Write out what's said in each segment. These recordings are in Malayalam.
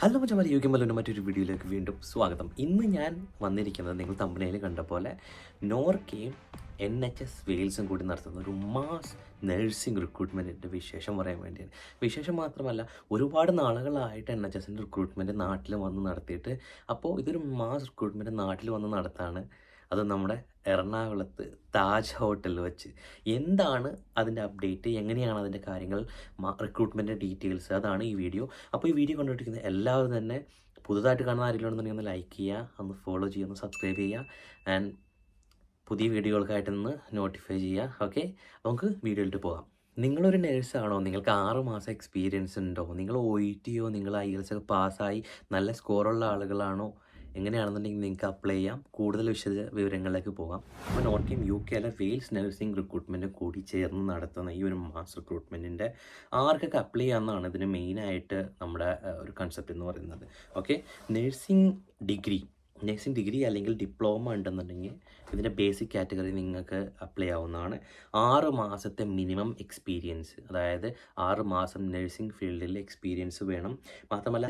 ഹലോ മച്ചമാരി യോഗ്യം മല്ലുവിന്റെ മറ്റൊരു വീഡിയോയിലേക്ക് വീണ്ടും സ്വാഗതം. ഇന്ന് ഞാൻ വന്നിരിക്കുന്നത് നിങ്ങൾ തമ്പനയിൽ കണ്ട പോലെ നോർക്കയും എൻ എച്ച് എസ് വെയിൽസും കൂടി നടത്തുന്ന ഒരു മാസ് നഴ്സിംഗ് റിക്രൂട്ട്മെന്റിന്റെ വിശേഷം പറയാൻ വേണ്ടിയാണ്. വിശേഷം മാത്രമല്ല ഒരുപാട് നാളുകളായിട്ട് എൻ എച്ച് എസിന്റെ റിക്രൂട്ട്മെന്റ് നാട്ടിൽ വന്ന് നടത്തിയിട്ട് അപ്പോൾ ഇതൊരു മാസ് റിക്രൂട്ട്മെന്റ് നാട്ടിൽ വന്ന് നടത്താണ്. അത് നമ്മുടെ എറണാകുളത്ത് താജ് ഹോട്ടലിൽ വെച്ച്. എന്താണ് അതിന്റെ അപ്ഡേറ്റ്? എങ്ങനെയാണ് അതിന്റെ കാര്യങ്ങൾ? റിക്രൂട്ട്മെന്റ് ഡീറ്റെയിൽസ് അതാണ് ഈ വീഡിയോ. അപ്പോൾ ഈ വീഡിയോ കണ്ടുകൊണ്ടിരിക്കുന്ന എല്ലാവരും തന്നെ പുതുതായിട്ട് കാണുന്ന ആരെങ്കിലും ഒന്ന് ലൈക്ക് ചെയ്യുക ഒന്ന് ഫോളോ ചെയ്യുക ഒന്ന് സബ്സ്ക്രൈബ് ചെയ്യുക ആൻഡ് പുതിയ വീഡിയോകൾക്കായിട്ട് നിന്ന് നോട്ടിഫൈ ചെയ്യുക. ഓക്കെ നമുക്ക് വീഡിയോയിലിട്ട് പോകാം. നിങ്ങളൊരു നേഴ്സാണോ നിങ്ങൾക്ക് ആറ് മാസം എക്സ്പീരിയൻസ് ഉണ്ടോ? നിങ്ങൾ ഒ ഇ ടിയോ നിങ്ങൾ ഐ എൽസ് ഒക്കെ പാസ്സായി നല്ല സ്കോറുള്ള ആളുകളാണോ? എങ്ങനെയാണെന്നുണ്ടെങ്കിൽ നിങ്ങൾക്ക് അപ്ലൈ ചെയ്യാം. കൂടുതൽ വിശദ വിവരങ്ങളിലേക്ക് പോകാം. അപ്പോൾ നോർക്കിയും യു കെയിലെ വെയിൽസ് നഴ്സിംഗ് റിക്രൂട്ട്മെന്റ് കൂടി ചേർന്ന് നടത്തുന്ന ഈ ഒരു മാസ് റിക്രൂട്ട്മെന്റിന്റെ ആർക്കൊക്കെ അപ്ലൈ ചെയ്യാമെന്നാണ് ഇതിന് മെയിനായിട്ട് നമ്മുടെ ഒരു കൺസെപ്റ്റ് എന്ന് പറയുന്നത്. Okay nursing degree nursing degree അല്ലെങ്കിൽ ഡിപ്ലോമ ഉണ്ടെന്നുണ്ടെങ്കിൽ ഇതിന്റെ ബേസിക് കാറ്റഗറി നിങ്ങൾക്ക് അപ്ലൈ ആവുന്നതാണ്. ആറ് മാസത്തെ മിനിമം എക്സ്പീരിയൻസ് അതായത് ആറ് മാസം നഴ്സിംഗ് ഫീൽഡിൽ എക്സ്പീരിയൻസ് വേണം. മാത്രമല്ല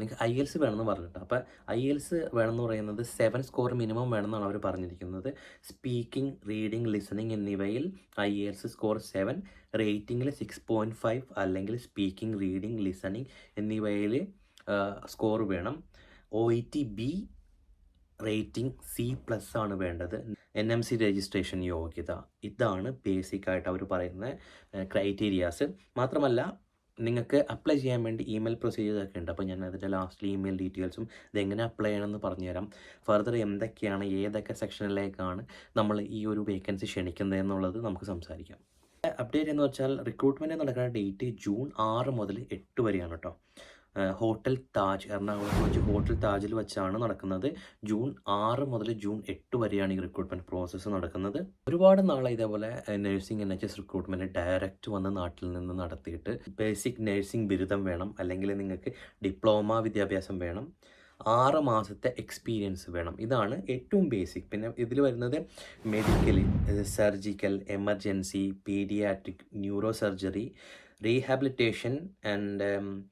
നിങ്ങൾക്ക് ഐ എൽസ് വേണമെന്ന് പറഞ്ഞിട്ട് അപ്പോൾ ഐ എൽസ് വേണമെന്ന് പറയുന്നത് സെവൻ സ്കോർ മിനിമം വേണമെന്നാണ് അവർ പറഞ്ഞിരിക്കുന്നത്. സ്പീക്കിംഗ് റീഡിംഗ് ലിസണിങ് എന്നിവയിൽ ഐ എൽസ് സ്കോർ സെവൻ റേറ്റിംഗിൽ സിക്സ് പോയിന്റ് ഫൈവ് അല്ലെങ്കിൽ സ്പീക്കിംഗ് റീഡിംഗ് ലിസണിങ് എന്നിവയിൽ സ്കോർ വേണം. O E T B rating C plus ആണ് വേണ്ടത്. എൻ എം സി രജിസ്ട്രേഷൻ യോഗ്യത. ഇതാണ് ബേസിക് ആയിട്ട് അവർ പറയുന്ന ക്രൈറ്റീരിയാസ് മാത്രമല്ല നിങ്ങൾക്ക് അപ്ലൈ ചെയ്യാൻ വേണ്ടി ഇമെയിൽ പ്രൊസീജിയർ ഒക്കെ ഉണ്ട്. അപ്പോൾ ഞാൻ അതിന്റെ ലാസ്റ്റിൽ ഇമെയിൽ ഡീറ്റെയിൽസും ഇതെങ്ങനെ അപ്ലൈ ചെയ്യണമെന്ന് പറഞ്ഞുതരാം. ഫർദർ എന്തൊക്കെയാണ് ഏതൊക്കെ സെക്ഷനിലേക്കാണ് നമ്മൾ ഈ ഒരു വേക്കൻസി ക്ഷണിക്കുന്നത് എന്നുള്ളത് നമുക്ക് സംസാരിക്കാം. അപ്ഡേറ്റ് എന്ന് വെച്ചാൽ റിക്രൂട്ട്മെന്റ് നടക്കുന്ന ഡേറ്റ് ജൂൺ ആറ് മുതൽ എട്ട് വരെയാണ് കേട്ടോ ഹോട്ടൽ താജ് എറണാകുളത്ത് വെച്ച് ഹോട്ടൽ താജിൽ വെച്ചാണ് നടക്കുന്നത്. ജൂൺ ആറ് മുതൽ ജൂൺ എട്ട് വരെയാണ് ഈ റിക്രൂട്ട്മെന്റ് പ്രോസസ്സ് നടക്കുന്നത്. ഒരുപാട് നാളെ ഇതേപോലെ nursing N H S recruitment direct വന്ന നാട്ടിൽ നിന്ന് നടത്തിയിട്ട് ബേസിക് നഴ്സിംഗ് ബിരുദം വേണം അല്ലെങ്കിൽ നിങ്ങൾക്ക് ഡിപ്ലോമ വിദ്യാഭ്യാസം വേണം ആറ് മാസത്തെ എക്സ്പീരിയൻസ് വേണം. ഇതാണ് ഏറ്റവും ബേസിക് പിന്നെ ഇതിൽ വരുന്നത് medical surgical emergency paediatric neuro surgery rehabilitation and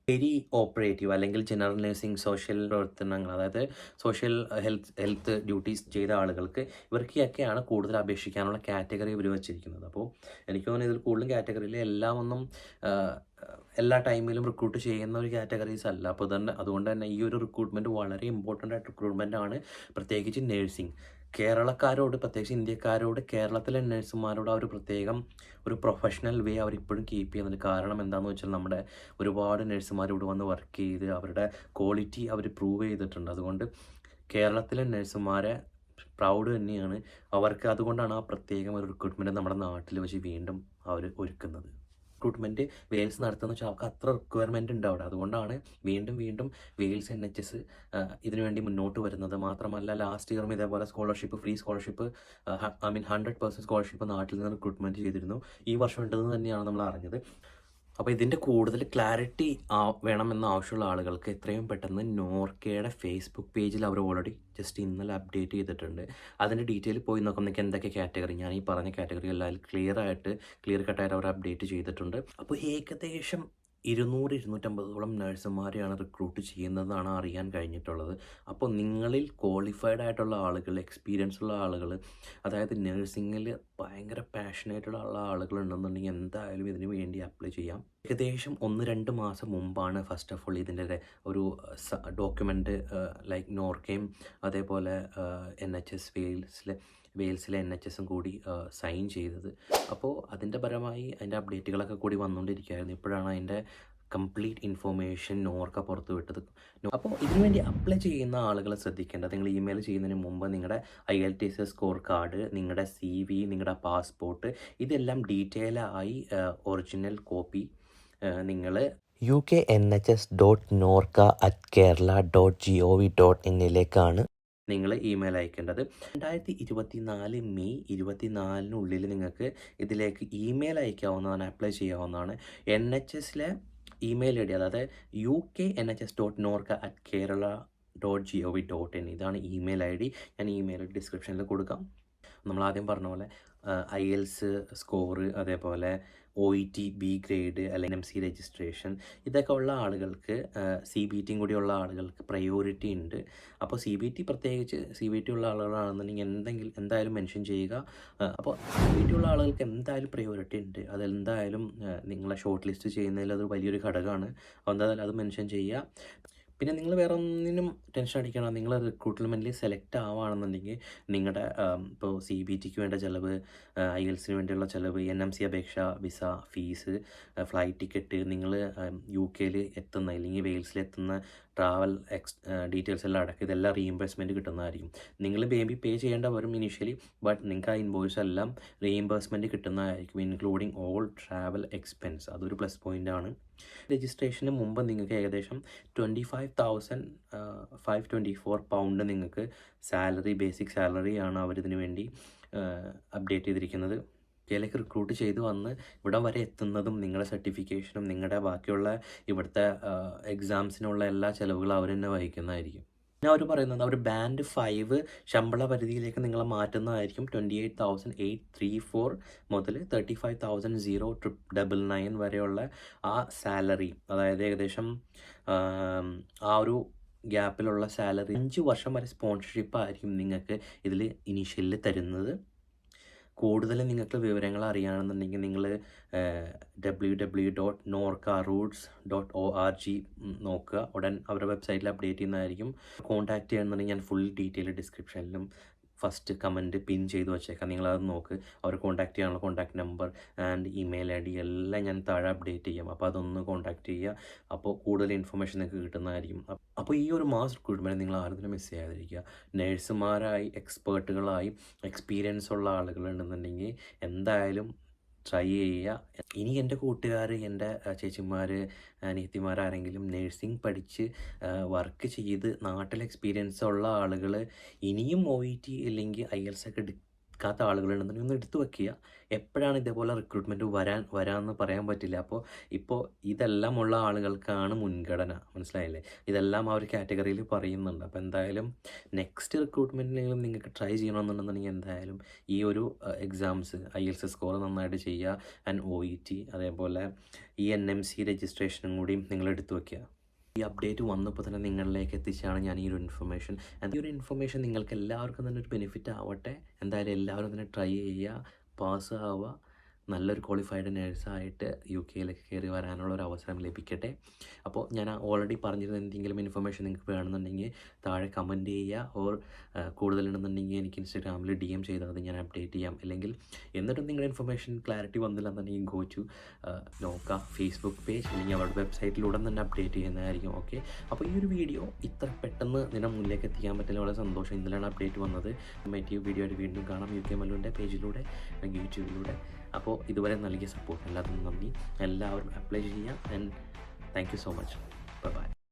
perioperative അല്ലെങ്കിൽ ജനറൽ നഴ്സിംഗ് സോഷ്യൽ പ്രവർത്തനങ്ങൾ അതായത് സോഷ്യൽ ഹെൽത്ത് ഹെൽത്ത് ഡ്യൂട്ടീസ് ചെയ്ത ആളുകൾക്ക് ഇവർക്കൊക്കെയാണ് കൂടുതൽ അപേക്ഷിക്കാനുള്ള കാറ്റഗറി ഇവർ വച്ചിരിക്കുന്നത്. അപ്പോൾ എനിക്ക് തോന്നുന്നു ഇതിൽ കൂടുതലും കാറ്റഗറിയിൽ എല്ലാം ഒന്നും എല്ലാ ടൈമിലും റിക്രൂട്ട് ചെയ്യുന്ന ഒരു കാറ്റഗറീസ് അല്ല. അപ്പോൾ തന്നെ അതുകൊണ്ട് തന്നെ ഈ ഒരു റിക്രൂട്ട്മെന്റ് വളരെ ഇമ്പോർട്ടന്റ് ആയിട്ട് റിക്രൂട്ട്മെന്റ് ആണ്. പ്രത്യേകിച്ച് നേഴ്സിംഗ് കേരളക്കാരോട് പ്രത്യേകിച്ച് ഇന്ത്യക്കാരോട് കേരളത്തിലെ നഴ്സുമാരോട് ഒരു പ്രത്യേകം ഒരു പ്രൊഫഷണൽ വേ അവർ ഇപ്പോഴും കീപ്പ് ചെയ്യുന്നുണ്ട്. കാരണം എന്താണെന്ന് വെച്ചാൽ നമ്മുടെ ഒരുപാട് നഴ്സുമാർ ഇവിടെ വന്ന് വർക്ക് ചെയ്ത് അവരുടെ ക്വാളിറ്റി അവർ പ്രൂവ് ചെയ്തിട്ടുണ്ട്. അതുകൊണ്ട് കേരളത്തിലെ നഴ്സുമാരെ പ്രൗഡ് തന്നെയാണ്. അവർക്ക് അതുകൊണ്ടാണ് ആ പ്രത്യേകം ഒരു റിക്രൂട്ട്മെന്റ് നമ്മുടെ നാട്ടിൽ വെച്ച് വീണ്ടും അവർ ഒരുക്കുന്നത്. റിക്രൂട്ട്മെന്റ് വെയിൽസ് നടത്തുന്ന വെച്ചാൽ അവർക്ക് അത്ര റിക്വയർമെന്റ് ഉണ്ട് അവിടെ. അതുകൊണ്ടാണ് വീണ്ടും വീണ്ടും വെയിൽസ് എൻ എച്ച് എസ് ഇതിനുവേണ്ടി മുന്നോട്ട് വരുന്നത്. മാത്രമല്ല ലാസ്റ്റ് ഇയറും ഇതേപോലെ scholarship free scholarship I mean hundred percent scholarship നാട്ടിൽ നിന്ന് റിക്രൂട്ട്മെന്റ് ചെയ്തിരുന്നു. ഈ വർഷം ഉണ്ടെന്ന് തന്നെയാണ് നമ്മൾ അറിഞ്ഞത്. അപ്പോൾ ഇതിന്റെ കൂടുതൽ ക്ലാരിറ്റി വേണമെന്ന ആവശ്യമുള്ള ആളുകൾക്ക് എത്രയും പെട്ടെന്ന് നോർക്കയുടെ ഫേസ്ബുക്ക് പേജിൽ അവർ ഓൾറെഡി ജസ്റ്റ് ഇന്നലെ അപ്ഡേറ്റ് ചെയ്തിട്ടുണ്ട്. അതിന്റെ ഡീറ്റെയിൽ പോയി നോക്കാം നിങ്ങൾക്ക് എന്തൊക്കെ കാറ്റഗറി ഞാൻ ഈ പറഞ്ഞ കാറ്റഗറി എല്ലാം ക്ലിയർ ആയിട്ട് ക്ലിയർ കട്ടായിട്ട് അവർ അപ്ഡേറ്റ് ചെയ്തിട്ടുണ്ട്. അപ്പോൾ ഏകദേശം ഇരുന്നൂറ് ഇരുന്നൂറ്റമ്പതോളം നഴ്സുമാരെയാണ് റിക്രൂട്ട് ചെയ്യുന്നതെന്നാണ് അറിയാൻ കഴിഞ്ഞിട്ടുള്ളത്. അപ്പോൾ നിങ്ങളിൽ ക്വാളിഫൈഡ് ആയിട്ടുള്ള ആളുകൾ എക്സ്പീരിയൻസ് ഉള്ള ആളുകൾ അതായത് നഴ്സിങ്ങിൽ ഭയങ്കര പാഷനേറ്റഡ് ഉള്ള ആളുകൾ ഉണ്ടെന്നുണ്ടെങ്കിൽ എന്തായാലും ഇതിന് വേണ്ടി അപ്ലൈ ചെയ്യാം. ഏകദേശം ഒന്ന് രണ്ട് മാസം മുമ്പാണ് ഫസ്റ്റ് ഓഫ് ഓൾ ഇതിന്റെ ഒരു ഡോക്യുമെന്റ് ലൈക്ക് നോർക്കയും അതേപോലെ എൻ എച്ച് എസ് വെയിൽസിലെ വെയിൽസിലെ എൻ എച്ച് എസും കൂടി സൈൻ ചെയ്തത്. അപ്പോൾ അതിന്റെ പരമായി അതിന്റെ അപ്ഡേറ്റുകളൊക്കെ കൂടി വന്നുകൊണ്ടിരിക്കുകയായിരുന്നു. ഇപ്പോഴാണ് അതിന്റെ കംപ്ലീറ്റ് ഇൻഫോർമേഷൻ നോർക്ക പുറത്ത് വിട്ടത്. അപ്പോൾ ഇതിനുവേണ്ടി അപ്ലൈ ചെയ്യുന്ന ആളുകൾ ശ്രദ്ധിക്കേണ്ടത് നിങ്ങൾ ഇമെയിൽ ചെയ്യുന്നതിന് മുമ്പ് നിങ്ങളുടെ I L T S score card നിങ്ങളുടെ സി വി നിങ്ങളുടെ പാസ്പോർട്ട് ഇതെല്ലാം ഡീറ്റെയിൽ ആയി ഒറിജിനൽ കോപ്പി നിങ്ങൾ U K N H S dot Norka at Kerala dot G O V dot എന്നിലേക്കാണ് നിങ്ങൾ ഇമെയിൽ അയക്കേണ്ടത് രണ്ടായിരത്തി ഇരുപത്തി നാല് മെയ് ഇരുപത്തിനാലിനുള്ളിൽ നിങ്ങൾക്ക് ഇതിലേക്ക് ഇമെയിൽ അയക്കാവുന്നതാണ് അപ്ലൈ ചെയ്യാവുന്നതാണ്. എൻ എച്ച് എസിലെ ഇമെയിൽ ഐ ഡി അതായത് U K N H S dot Norka at Kerala dot G O V dot in ഇതാണ് ഇമെയിൽ ഐ ഡി ഞാൻ ഇമെയിൽ ഡിസ്ക്രിപ്ഷനിൽ കൊടുക്കാം. നമ്മൾ ആദ്യം പറഞ്ഞ പോലെ ഐ എൽസ് സ്കോറ് അതേപോലെ O E T B grade അല്ലെങ്കിൽ എം സി രജിസ്ട്രേഷൻ ഇതൊക്കെ ഉള്ള ആളുകൾക്ക് സി ബി ടിയും കൂടിയുള്ള ആളുകൾക്ക് പ്രയോറിറ്റി ഉണ്ട്. അപ്പോൾ സി ബി ടി പ്രത്യേകിച്ച് സി ബി ടി ഉള്ള ആളുകളാണെന്നുണ്ടെങ്കിൽ എന്തെങ്കിലും എന്തായാലും മെൻഷൻ ചെയ്യുക. അപ്പോൾ സി ബി ടി ഉള്ള ആളുകൾക്ക് എന്തായാലും പ്രയോറിറ്റി ഉണ്ട്. അതെന്തായാലും നിങ്ങളെ ഷോർട്ട് ലിസ്റ്റ് ചെയ്യുന്നതിൽ അത് വലിയൊരു ഘടകമാണ്. അപ്പോൾ എന്തായാലും അത് മെൻഷൻ ചെയ്യുക. പിന്നെ നിങ്ങൾ വേറെ ഒന്നിനും ടെൻഷൻ അടിക്കണം നിങ്ങൾ റിക്രൂട്ട്മെന്റിൽ സെലക്ട് ആവുകയാണെന്നുണ്ടെങ്കിൽ നിങ്ങളുടെ ഇപ്പോൾ സി ബി ടിക്ക് വേണ്ട ചിലവ് ഐ എൽസിന് വേണ്ടിയുള്ള ചിലവ് എൻ എം സി അപേക്ഷ വിസ ഫീസ് ഫ്ലൈറ്റ് ടിക്കറ്റ് നിങ്ങൾ യു കെയിൽ എത്തുന്ന അല്ലെങ്കിൽ വെയിൽസിൽ എത്തുന്ന ട്രാവൽ എക്സ് ഡീറ്റെയിൽസ് എല്ലാം അടക്കം ഇതെല്ലാം റീഇംബേഴ്സ്മെന്റ് കിട്ടുന്നതായിരിക്കും. നിങ്ങൾ ബേബി പേ ചെയ്യേണ്ട വരും ഇനീഷ്യലി ബട്ട് നിങ്ങൾക്ക് ആ ഇൻവോയ്സ് എല്ലാം റീഇംബേഴ്സ്മെന്റ് കിട്ടുന്നതായിരിക്കും ഇൻക്ലൂഡിങ് ഓൾ ട്രാവൽ എക്സ്പെൻസ് അതൊരു പ്ലസ് പോയിന്റ് ആണ്. രജിസ്ട്രേഷന് മുമ്പ് നിങ്ങൾക്ക് ഏകദേശം twenty five thousand five twenty four pound നിങ്ങൾക്ക് സാലറി ബേസിക് സാലറി ആണ് അവരിതിനു വേണ്ടി അപ്ഡേറ്റ് ചെയ്തിരിക്കുന്നത്. ഇതിലേക്ക് റിക്രൂട്ട് ചെയ്ത് വന്ന് ഇവിടെ വരെ എത്തുന്നതും നിങ്ങളുടെ സർട്ടിഫിക്കേഷനും നിങ്ങളുടെ ബാക്കിയുള്ള ഇവിടുത്തെ എക്സാംസിനുള്ള എല്ലാ ചിലവുകളും അവർ തന്നെ വഹിക്കുന്നതായിരിക്കും. പിന്നെ അവർ പറയുന്നത് അവർ ബാൻഡ് ഫൈവ് ശമ്പള പരിധിയിലേക്ക് നിങ്ങളെ മാറ്റുന്നതായിരിക്കും. Twenty eight thousand eight three four മുതൽ thirty five thousand zero triple double nine വരെയുള്ള ആ സാലറി അതായത് ഏകദേശം ആ ഒരു ഗ്യാപ്പിലുള്ള സാലറി അഞ്ച് വർഷം വരെ സ്പോൺസർഷിപ്പ് ആയിരിക്കും നിങ്ങൾക്ക് ഇതിൽ ഇനീഷ്യലിൽ തരുന്നത്. കൂടുതൽ നിങ്ങൾക്ക് വിവരങ്ങൾ അറിയണമെന്നുണ്ടെങ്കിൽ നിങ്ങൾ W W dot Norka roots dot O R G നോക്കുക. ഉടൻ അവരുടെ വെബ്സൈറ്റിൽ അപ്ഡേറ്റ് ചെയ്യുന്നതായിരിക്കും. കോൺടാക്റ്റ് ചെയ്യണമെന്നുണ്ടെങ്കിൽ ഞാൻ ഫുൾ ഡീറ്റെയിൽ ഡിസ്ക്രിപ്ഷനിലും ഫസ്റ്റ് കമന്റ് പിൻ ചെയ്ത് വെച്ചേക്കാം. നിങ്ങളത് നോക്ക്. അവർ കോൺടാക്ട് ചെയ്യാനുള്ള contact number and email I D എല്ലാം ഞാൻ താഴെ അപ്ഡേറ്റ് ചെയ്യാം. അപ്പോൾ അതൊന്ന് കോൺടാക്ട് ചെയ്യുക. അപ്പോൾ കൂടുതൽ ഇൻഫർമേഷൻ നിങ്ങൾക്ക് കിട്ടുന്നതായിരിക്കും. അപ്പോൾ ഈ ഒരു മാസ് റിക്രൂട്ട്മെന്റ് നിങ്ങൾ ആരും മിസ് ചെയ്യാതിരിക്കുക. നേഴ്സുമാരായി എക്സ്പേർട്ടുകളായി എക്സ്പീരിയൻസ് ഉള്ള ആളുകളുണ്ടെന്നുണ്ടെങ്കിൽ എന്തായാലും ട്രൈ ചെയ്യുക. ഇനി എന്റെ കൂട്ടുകാർ എന്റെ ചേച്ചിമാർ അനിയത്തിമാർ ആരെങ്കിലും നേഴ്സിംഗ് പഠിച്ച് വർക്ക് ചെയ്ത് നാട്ടിൽ എക്സ്പീരിയൻസ് ഉള്ള ആളുകൾ ഇനിയും ഒ ഇ ടി അല്ലെങ്കിൽ ഐ എൽസ് ഒക്കെ എടുക്കാത്ത ആളുകളുണ്ടെന്നുണ്ടെങ്കിൽ ഒന്ന് എടുത്തു വെക്കുക. എപ്പോഴാണ് ഇതേപോലെ റിക്രൂട്ട്മെന്റ് വരാൻ വരാമെന്ന് പറയാൻ പറ്റില്ല. അപ്പോൾ ഇപ്പോൾ ഇതെല്ലാം ഉള്ള ആളുകൾക്കാണ് മുൻഗണന. മനസ്സിലായില്ലേ? ഇതെല്ലാം ആ ഒരു കാറ്റഗറിയിൽ പറയുന്നുണ്ട്. അപ്പോൾ എന്തായാലും നെക്സ്റ്റ് റിക്രൂട്ട്മെന്റിനെങ്കിലും നിങ്ങൾക്ക് ട്രൈ ചെയ്യണമെന്നുണ്ടെന്നുണ്ടെങ്കിൽ എന്തായാലും ഈ ഒരു exams I L C score നന്നായിട്ട് ചെയ്യുക. ആൻഡ് ഒ ഇ ടി അതേപോലെ ഈ എൻ എം സി രജിസ്ട്രേഷനും കൂടി നിങ്ങൾ എടുത്തു വയ്ക്കുക ഈ അപ്ഡേറ്റ് വന്നപ്പോൾ തന്നെ നിങ്ങളിലേക്ക് എത്തിച്ചാണ് ഞാൻ ഈ ഒരു ഇൻഫർമേഷൻ ഈ ഒരു ഇൻഫർമേഷൻ നിങ്ങൾക്ക് എല്ലാവർക്കും തന്നെ ഒരു ബെനിഫിറ്റ് ആവട്ടെ. എന്തായാലും എല്ലാവരും തന്നെ ട്രൈ ചെയ്യുക പാസ് ആവുക. നല്ലൊരു ക്വാളിഫൈഡ് നേഴ്സായിട്ട് യു കെയിലേക്ക് കയറി വരാനുള്ള ഒരു അവസരം ലഭിക്കട്ടെ. അപ്പോൾ ഞാൻ ഓൾറെഡി പറഞ്ഞിരുന്ന എന്തെങ്കിലും ഇൻഫർമേഷൻ നിങ്ങൾക്ക് വേണമെന്നുണ്ടെങ്കിൽ താഴെ കമന്റ് ചെയ്യുക. ഓർ കൂടുതലുണ്ടെന്നുണ്ടെങ്കിൽ എനിക്ക് ഇൻസ്റ്റാഗ്രാമിൽ ഡി എം ചെയ്താൽ ഞാൻ അപ്ഡേറ്റ് ചെയ്യാം. അല്ലെങ്കിൽ എന്നിട്ടും നിങ്ങളുടെ ഇൻഫർമേഷൻ ക്ലാരിറ്റി വന്നില്ല എന്നുണ്ടെങ്കിൽ ഗോ ടു നോക്കുക ഫേസ്ബുക്ക് പേജ് അല്ലെങ്കിൽ അവരുടെ വെബ്സൈറ്റിലൂടെ തന്നെ അപ്ഡേറ്റ് ചെയ്യുന്നതായിരിക്കും. ഓക്കെ അപ്പോൾ ഈ ഒരു വീഡിയോ ഇത്ര പെട്ടെന്ന് നിങ്ങളുടെ മുന്നിലേക്ക് എത്തിക്കാൻ പറ്റില്ല. വളരെ സന്തോഷം. ഇന്നലെയാണ് അപ്ഡേറ്റ് വന്നത്. മറ്റേ വീഡിയോ ആയിട്ട് വീണ്ടും കാണാം. യു കെ മല്ലുവിന്റെ പേജിലൂടെ അല്ലെങ്കിൽ യൂട്യൂബിലൂടെ അപ്പോൾ ഇതുവരെ നൽകിയ സപ്പോർട്ട് എല്ലാത്തിനും നന്ദി. എല്ലാവരും അപ്ലൈ ചെയ്യുക. And thank you so much bye